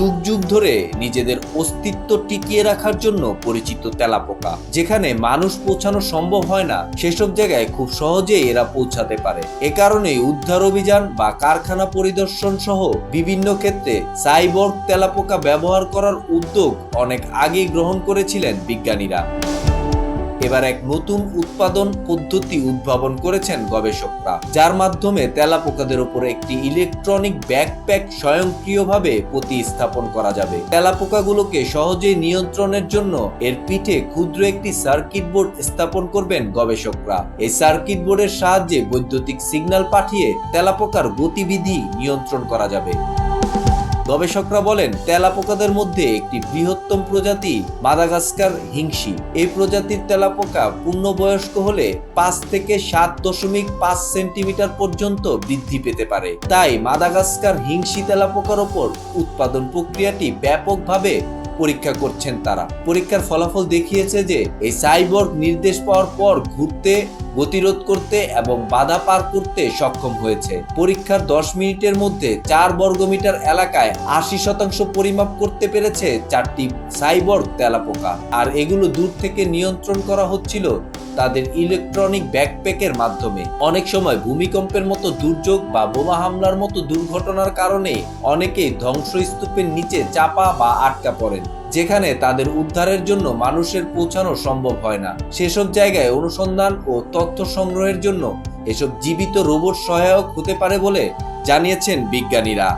যুগ যুগ ধরে নিজেদের অস্তিত্ব টিকিয়ে রাখার জন্য পরিচিত তেলাপোকা। যেখানে মানুষ পৌঁছানো সম্ভব হয় না, সেসব জায়গায় খুব সহজেই এরা পৌঁছাতে পারে। এ কারণে উদ্ধার অভিযান বা কারখানা পরিদর্শন সহ বিভিন্ন ক্ষেত্রে সাইবর্গ তেলাপোকা ব্যবহার করার উদ্যোগ অনেক আগেই গ্রহণ করেছিলেন বিজ্ঞানীরা। এবার এক নতুন উৎপাদন পদ্ধতি উদ্ভাবন করেছেন গবেষকরা, যার মাধ্যমে তেলাপোকাদের উপর একটি ইলেকট্রনিক ব্যাকপ্যাক স্বয়ংক্রিয়ভাবে প্রতিস্থাপন করা যাবে। তেলাপোকাগুলোকে সহজেই নিয়ন্ত্রণের জন্য এর পিঠে ক্ষুদ্র একটি সার্কিট বোর্ড স্থাপন করবেন গবেষকরা। এই সার্কিট বোর্ডের সাহায্যে বৈদ্যুতিক সিগন্যাল পাঠিয়ে তেলাপোকার গতিবিধি নিয়ন্ত্রণ করা যাবে। গবেষকরা বলেন, তেলাপোকাদের মধ্যে একটি বৃহত্তম প্রজাতি মাদাগাস্কার হিংসি। এই প্রজাতির তেলাপোকা পূর্ণবয়স্ক হলে পাঁচ থেকে সাত দশমিক পাঁচ সেন্টিমিটার পর্যন্ত বৃদ্ধি পেতে পারে। তাই মাদাগাস্কার হিংসি তেলাপোকার ওপর উৎপাদন প্রক্রিয়াটি ব্যাপকভাবে পরীক্ষা করছেন তারা। পরীক্ষার ফলাফল দেখিয়েছে যে, এই সাইবর্গ নির্দেশ পাওয়ার পর ঘুরতে গতিরোধ করতে এবং বাধা পার করতে সক্ষম হয়েছে। পরীক্ষার দশ মিনিটের মধ্যে চার বর্গমিটার এলাকায় আশি শতাংশ পরিমাপ করতে পেরেছে চারটি সাইবর্গ তেলাপোকা। আর এগুলো দূর থেকে নিয়ন্ত্রণ করা হচ্ছিল তাদের ইলেকট্রনিক ব্যাকপ্যাকের মাধ্যমে। অনেক সময় ভূমিকম্পের মতো দুর্যোগ বা বোমা হামলার মতো দুর্ঘটনার কারণে অনেকেই ধ্বংসস্তূপের নিচে চাপা বা আটকা পড়েন, যেখানে তাদের উদ্ধারের জন্য মানুষের পৌঁছানো সম্ভব হয় না। সেসব জায়গায় অনুসন্ধান ও তথ্য সংগ্রহের জন্য এসব জীবিত রোবট সহায়ক হতে পারে বলে জানিয়েছেন বিজ্ঞানীরা।